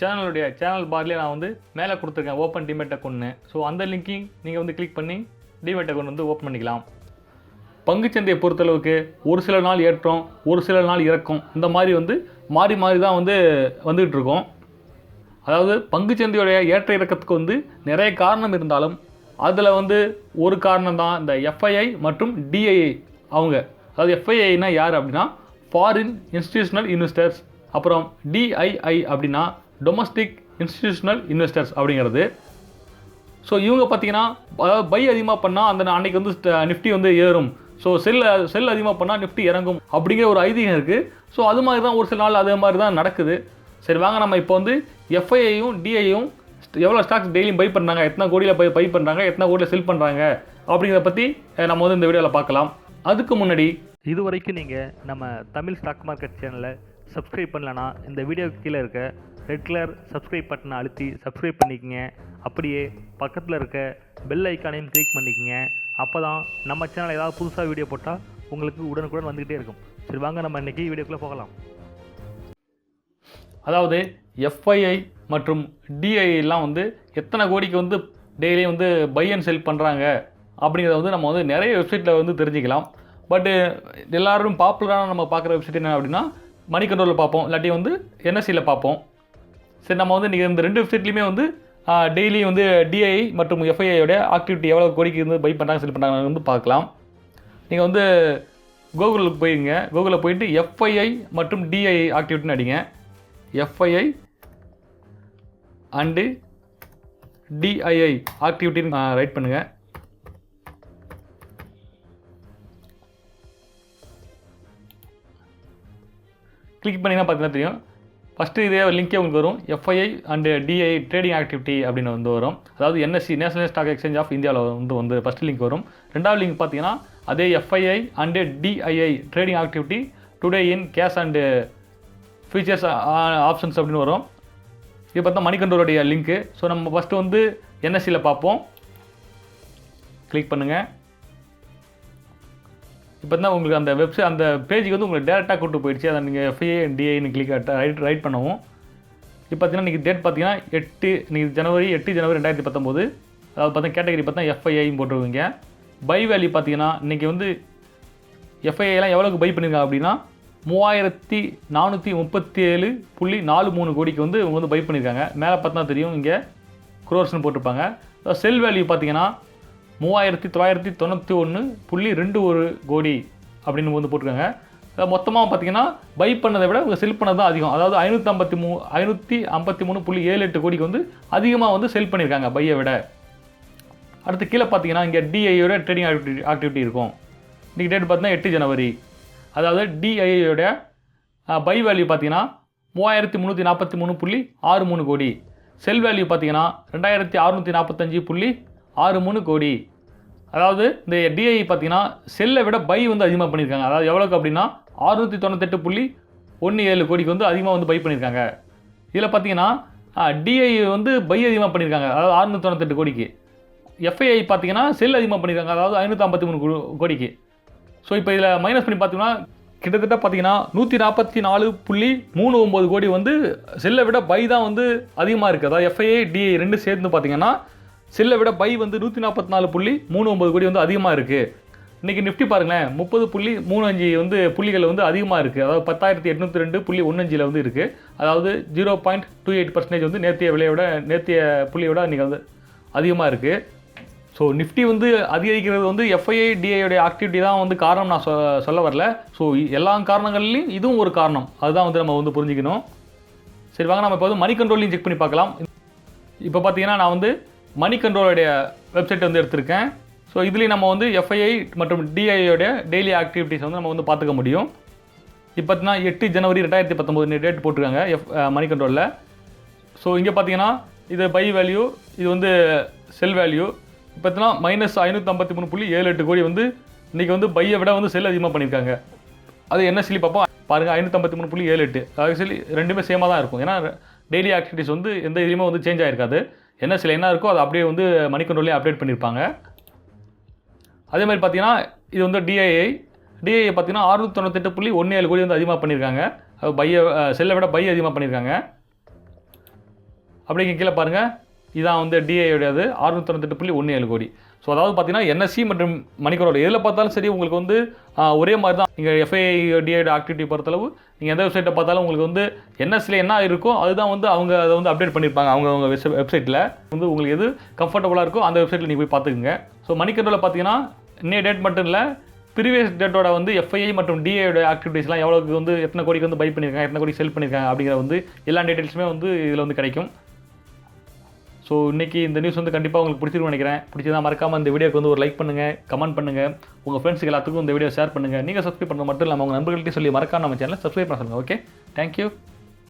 சேனலுடைய சேனல் பார்லேயே நான் வந்து மேலே கொடுத்துருக்கேன் ஓப்பன் டிமேட் அக்கௌண்ட்னு ஸோ அந்த லிங்க்கையும் நீங்கள் வந்து கிளிக் பண்ணி டிமேட் அக்கௌண்ட் வந்து ஓப்பன் பண்ணிக்கலாம். பங்குச்சந்தையை பொறுத்தளவுக்கு ஒரு சில நாள் ஏற்றம் ஒரு சில நாள் இறக்கம் இந்த மாதிரி வந்து மாறி மாறி தான் வந்து வந்துக்கிட்டு இருக்கோம். அதாவது பங்குச்சந்தையுடைய ஏற்ற இறக்கத்துக்கு வந்து நிறைய காரணம் இருந்தாலும் அதில் வந்து ஒரு காரணம் தான் இந்த எஃப்ஐஐ மற்றும் டிஐஐ அவங்க. அதாவது எஃப்ஐஐனா யார் அப்படின்னா ஃபாரின் இன்ஸ்டிடியூஷனல் இன்வெஸ்டர்ஸ் அப்புறம் டிஐஐ அப்படின்னா டொமஸ்டிக் இன்ஸ்டிடியூஷனல் இன்வெஸ்டர்ஸ் அப்படிங்கிறது. ஸோ இவங்க பார்த்தீங்கன்னா அதாவது பை அதிகமாக பண்ணால் அந்த அன்னைக்கு வந்து நிஃப்டி வந்து ஏறும். ஸோ செல் செல் அதிகமாக பண்ணால் நிஃப்டி இறங்கும் அப்படிங்கிற ஒரு ஐதீகம் இருக்குது ஸோ அது மாதிரி தான் ஒரு சில நாள் அதே மாதிரி தான் நடக்குது. சரி வாங்க நம்ம இப்போ வந்து எஃப்ஐயையும் டிஐயும் எவ்வளோ ஸ்டாக்ஸ் டெய்லியும் பை பண்ணுறாங்க எத்தனை கோடியில் பை பை பண்ணுறாங்க எத்தனை கோடியில் செல் பண்ணுறாங்க அப்படிங்கிறத பற்றி நம்ம வந்து இந்த வீடியோவில் பார்க்கலாம். அதுக்கு முன்னாடி இது வரைக்கும் நீங்கள் நம்ம தமிழ் ஸ்டாக் மார்க்கெட் சேனலை சப்ஸ்கிரைப் பண்ணலனா இந்த வீடியோக்கு கீழே இருக்க ரெட் கலர் சப்ஸ்கிரைப் பட்டனை அழுத்தி சப்ஸ்கிரைப் பண்ணிக்கங்க. அப்படியே பக்கத்தில் இருக்க பெல் ஐக்கானையும் கிளிக் பண்ணிக்கங்க. அப்போ தான் நம்ம சேனல் ஏதாவது புதுசாக வீடியோ போட்டால் உங்களுக்கு உடனுக்குடன் வந்துக்கிட்டே இருக்கும். சரி வாங்க நம்ம இன்றைக்கி வீடியோக்குள்ளே போகலாம். அதாவது எஃப்ஐஐ மற்றும் டிஐஐலாம் வந்து எத்தனை கோடிக்கு வந்து டெய்லியும் வந்து பை அண்ட் செல் பண்ணுறாங்க அப்படிங்கிறத வந்து நம்ம வந்து நிறைய வெப்சைட்டில் வந்து தெரிஞ்சுக்கலாம். பட்டு எல்லோரும் பாப்புலரான நம்ம பார்க்குற வெப்சைட் என்ன அப்படின்னா மணி பார்ப்போம். இல்லாட்டி வந்து என்எஸ்சியில் பார்ப்போம். சரி நம்ம வந்து நீங்கள் இந்த ரெண்டு வெப்சைட்லையுமே வந்து டெய்லி வந்து டிஐ மற்றும் எஃப்ஐஐயோட ஆக்டிவிட்டி எவ்வளோ கோடிக்கு வந்து பை பண்ணுறாங்க செல் பண்ணுறாங்க வந்து பார்க்கலாம். நீங்கள் வந்து கூகுளுக்கு போயிருங்க. கூகுளில் போயிட்டு எஃப்ஐஐ மற்றும் டிஐ ஆக்டிவிட்டின்னு அடிங்க. எஃப்ஐஐ அண்டு டிஐஐ ஆக்டிவிட்டின்னு ரைட் பண்ணுங்கள் கிளிக் பண்ணிங்கன்னா பார்த்தீங்கன்னா தெரியும். ஃபஸ்ட்டு இதே லிங்கே உங்களுக்கு வரும். FII and DI trading activity அப்படின்னு வந்து வரும். அதாவது NSC national stock exchange of இந்தியாவில் வந்து வந்து ஃபஸ்ட்டு லிங்க் வரும். ரெண்டாவது லிங்க் பார்த்தீங்கன்னா அதே FII and DII trading activity today in cash and futures options அப்படின்னு வரும். இது பார்த்தா மணிகண்டோருடைய லிங்க்கு ஸோ நம்ம ஃபஸ்ட்டு வந்து என்எஸ்சியில் பார்ப்போம். கிளிக் பண்ணுங்கள் இப்போ தான் உங்களுக்கு அந்த வெப்சைட் அந்த பேஜுக்கு வந்து உங்களுக்கு டேரெக்டாக கூட்டு போயிடுச்சு. அதை நீங்கள் எஃப்ஐஏ டிஐன்னு கிளிக் ரைட் ரைட் பண்ணவும். இப்போ பார்த்தீங்கன்னா இன்றைக்கி டேட் பார்த்தீங்கன்னா எட்டு இன்றைக்கி ஜனவரி எட்டு ஜனவரி ரெண்டாயிரத்தி பத்தொம்போது அதாவது பார்த்தா கேட்டகரி பார்த்தா எஃப்ஐஐன்னு போட்டுருவீங்க பை வேல்யூ பார்த்தீங்கன்னா இன்றைக்கி வந்து எஃப்ஐஐலாம் எவ்வளோக்கு பை பண்ணியிருக்காங்க அப்படின்னா மூவாயிரத்தி நானூற்றி முப்பத்தி ஏழு புள்ளி நாலு மூணு கோடிக்கு வந்து இவங்க வந்து பை பண்ணியிருக்காங்க மேலே பார்த்தா தெரியும் இங்கே குரோர்ஸ்னு போட்டிருப்பாங்க. செல் வேல்யூ பார்த்தீங்கன்னா மூவாயிரத்தி தொள்ளாயிரத்தி தொண்ணூற்றி ஒன்று புள்ளி ரெண்டு ஒரு கோடி அப்படின்னு வந்து போட்டிருக்காங்க. மொத்தமாக பார்த்தீங்கன்னா பை பண்ணதை விட செல் பண்ணது தான் அதிகம். அதாவது ஐநூற்றி ஐம்பத்தி மூ ஐநூற்றி ஐம்பத்தி மூணு புள்ளி ஏழு எட்டு கோடிக்கு வந்து அதிகமாக வந்து செல் பண்ணியிருக்காங்க பையை விட. அடுத்து கீழே பார்த்தீங்கன்னா இங்கே டிஐயோட ட்ரேடிங் ஆக்டிவிட்டி ஆக்டிவிட்டி இருக்கும். இன்றைக்கி டேட் பார்த்தீங்கன்னா எட்டு ஜனவரி. அதாவது டிஐயோட பை வேல்யூ பார்த்தீங்கன்னா மூவாயிரத்தி முந்நூற்றி நாற்பத்தி மூணு புள்ளி ஆறு மூணு கோடி. செல் வேல்யூ பார்த்தீங்கன்னா ரெண்டாயிரத்தி அறுநூற்றி நாற்பத்தஞ்சு புள்ளி ஆறு மூணு கோடி. அதாவது இந்த டிஐ பார்த்தீங்கன்னா செல்லை விட பை வந்து அதிகமாக பண்ணியிருக்காங்க. அதாவது எவ்வளோக்கு அப்படின்னா அறுநூற்றி தொண்ணூத்தெட்டு புள்ளி ஒன்று ஏழு கோடிக்கு வந்து அதிகமாக வந்து பை பண்ணியிருக்காங்க. இதில் பார்த்தீங்கன்னா டிஐ வந்து பை அதிகமாக பண்ணியிருக்காங்க. அதாவது அறுநூற்றி தொண்ணூத்தெட்டு கோடிக்கு. எஃப்ஐஐ பார்த்தீங்கன்னா செல் அதிகமாக பண்ணியிருக்காங்க. அதாவது ஐநூற்றி ஐம்பத்தி மூணு கோ- கோடிக்கு. ஸோ இப்போ இதில் மைனஸ் பண்ணி பார்த்தீங்கன்னா கிட்டத்தட்ட பார்த்தீங்கன்னா நூற்றி நாற்பத்தி நாலு புள்ளி மூணு ஒம்பது கோடி வந்து செல்லை விட பை தான் வந்து அதிகமாக இருக்குது அதாவது எஃப்ஐஏ டிஐ ரெண்டு சேர்ந்து பார்த்தீங்கன்னா செல்லை விட பை வந்து நூற்றி நாற்பத்தி நாலு புள்ளி மூணு ஒம்பது கோடி வந்து அதிகமாக இருக்குது இன்றைக்கி நிஃப்டி பாருங்களேன் முப்பது புள்ளி மூணு அஞ்சு வந்து புள்ளிகள் வந்து அதிகமாக இருக்குது அதாவது பத்தாயிரத்தி எட்நூற்றி ரெண்டு புள்ளி ஒன்றஞ்சில் வந்து இருக்குது அதாவது zero point two eight percentage வந்து நேர்த்திய விலையோட நேர்த்திய புள்ளியோட இன்றைக்கி வந்து அதிகமாக இருக்குது ஸோ நிஃப்டி வந்து அதிகரிக்கிறது வந்து எஃப்ஐஐ டிஐயோடைய ஆக்டிவிட்டி தான் வந்து காரணம் நான் சொ சொல்ல வரல. ஸோ எல்லா காரணங்கள்லையும் இதுவும் ஒரு காரணம். அதுதான் வந்து நம்ம வந்து புரிஞ்சுக்கணும். சரி வாங்க நம்ம இப்போ வந்து மணி கண்ட்ரோலையும் செக் பண்ணி பார்க்கலாம். இப்போ பார்த்தீங்கன்னா நான் வந்து மணி கண்ட்ரோலுடைய வெப்சைட் வந்து எடுத்திருக்கேன். ஸோ இதுலேயும் நம்ம வந்து எஃப்ஐஐ மற்றும் டிஐயோடைய டெய்லி ஆக்டிவிட்டீஸ் வந்து நம்ம வந்து பார்த்துக்க முடியும். இப்போ பார்த்தீங்கன்னா எட்டு ஜனவரி ரெண்டாயிரத்தி பத்தொம்போது டேட் போட்டிருக்காங்க எஃப் மணி கண்ட்ரோலில். ஸோ இங்கே பார்த்தீங்கன்னா இது பை வேல்யூ இது வந்து செல் வேல்யூ பார்த்தீங்கன்னா மைனஸ் ஐநூற்றம்பத்தி மூணு புள்ளி ஏழு எட்டு கோடி வந்து இன்றைக்கி வந்து பையை விட வந்து செல் அதிகமாக பண்ணியிருக்காங்க. அது என்ன சொல்லி பார்ப்போம் பாருங்கள் ஐநூற்றம்பத்தி மூணு புள்ளி ஏழு எட்டு. ஆக்சுவலி ரெண்டுமே சேமாக தான் இருக்கும். ஏன்னா டெய்லி ஆக்டிவிட்டீஸ் வந்து எந்த இதுலையுமே வந்து சேஞ்ச் ஆகிருக்காது என்ன சில என்ன இருக்கோ அதை அப்படியே வந்து மணி அப்டேட் பண்ணியிருப்பாங்க அதே மாதிரி பார்த்தீங்கன்னா இது வந்து டிஐஐ டிஐஐ பார்த்தீங்கன்னா அறுநூத்தி தொண்ணூத்தெட்டு புள்ளி ஒன்று ஏழு கோடி வந்து அதிகமாக பண்ணியிருக்காங்க பையை செல்லை விட பை அதிகமாக பண்ணியிருக்காங்க அப்படிங்க கீழே பாருங்கள் இதான் வந்து டிஐயோடையது அறுநூத்தி தொண்ணூத்தெட்டு புள்ளி ஒன்று ஏழு கோடி. ஸோ அதாவது பார்த்தீங்கன்னா என்எஸ்சி மற்றும் மணிக்கரோட எதில் பார்த்தாலும் சரி உங்களுக்கு வந்து ஒரே மாதிரி தான். நீங்கள் எஃப்ஐ டிஐயோட ஆக்டிவிட்டி பொறுத்தளவு நீங்கள் எந்த வெப்சைட்டை பார்த்தாலும் உங்களுக்கு வந்து என்எஸ்சியில் என்ன இருக்கோ அதுதான் வந்து அவங்க அதை வந்து அப்டேட் பண்ணியிருப்பாங்க அவங்க அவங்க வெப்சைட்டில் வந்து உங்களுக்கு எது கம்ஃபர்டபுளாக இருக்கோ அந்த வெப்சைட்டில் நீங்கள் போய் பார்த்துக்குங்க. ஸோ மணிக்கரோவில் பார்த்தீங்கன்னா இன்னைய டேட் மட்டும் இல்லை ப்ரீவியஸ் டேட்டோட வந்து எஃப்ஐஐ மற்றும் டிஏயோட ஆக்டிவிட்டீஸ்லாம் எவ்வளோக்கு வந்து எத்தனை கோடிக்கு வந்து பை பண்ணியிருக்காங்க எத்தனை கோடி செல் பண்ணியிருக்காங்க அப்படிங்கிற வந்து எல்லா டீட்டெயில்ஸுமே வந்து இதில் வந்து கிடைக்கும். ஸோ இன்றைக்கி இந்த நியூஸ் வந்து கண்டிப்பாக உங்களுக்கு பிடிச்சிருக்கும் நினைக்கிறேன். பிடிச்சதா மறக்காமல் இந்த வீடியோக்கு வந்து ஒரு லைக் பண்ணுங்கள் கமெண்ட் பண்ணுங்கள் உங்கள் ஃப்ரெண்ட்ஸுக்கு எல்லாத்துக்கும் இந்த வீடியோ ஷேர் பண்ணுங்கள் நீங்கள் சப்ஸ்கிரைப் பண்ண மட்டும் இல்லாமல் உங்கள் நண்பர்கள்ட்டையும் சொல்லி மறக்காம நம்ம சேனலை சப்ஸ்கிரைப் பண்ண சொல்லுங்கள் ஓகே தேங்க்யூ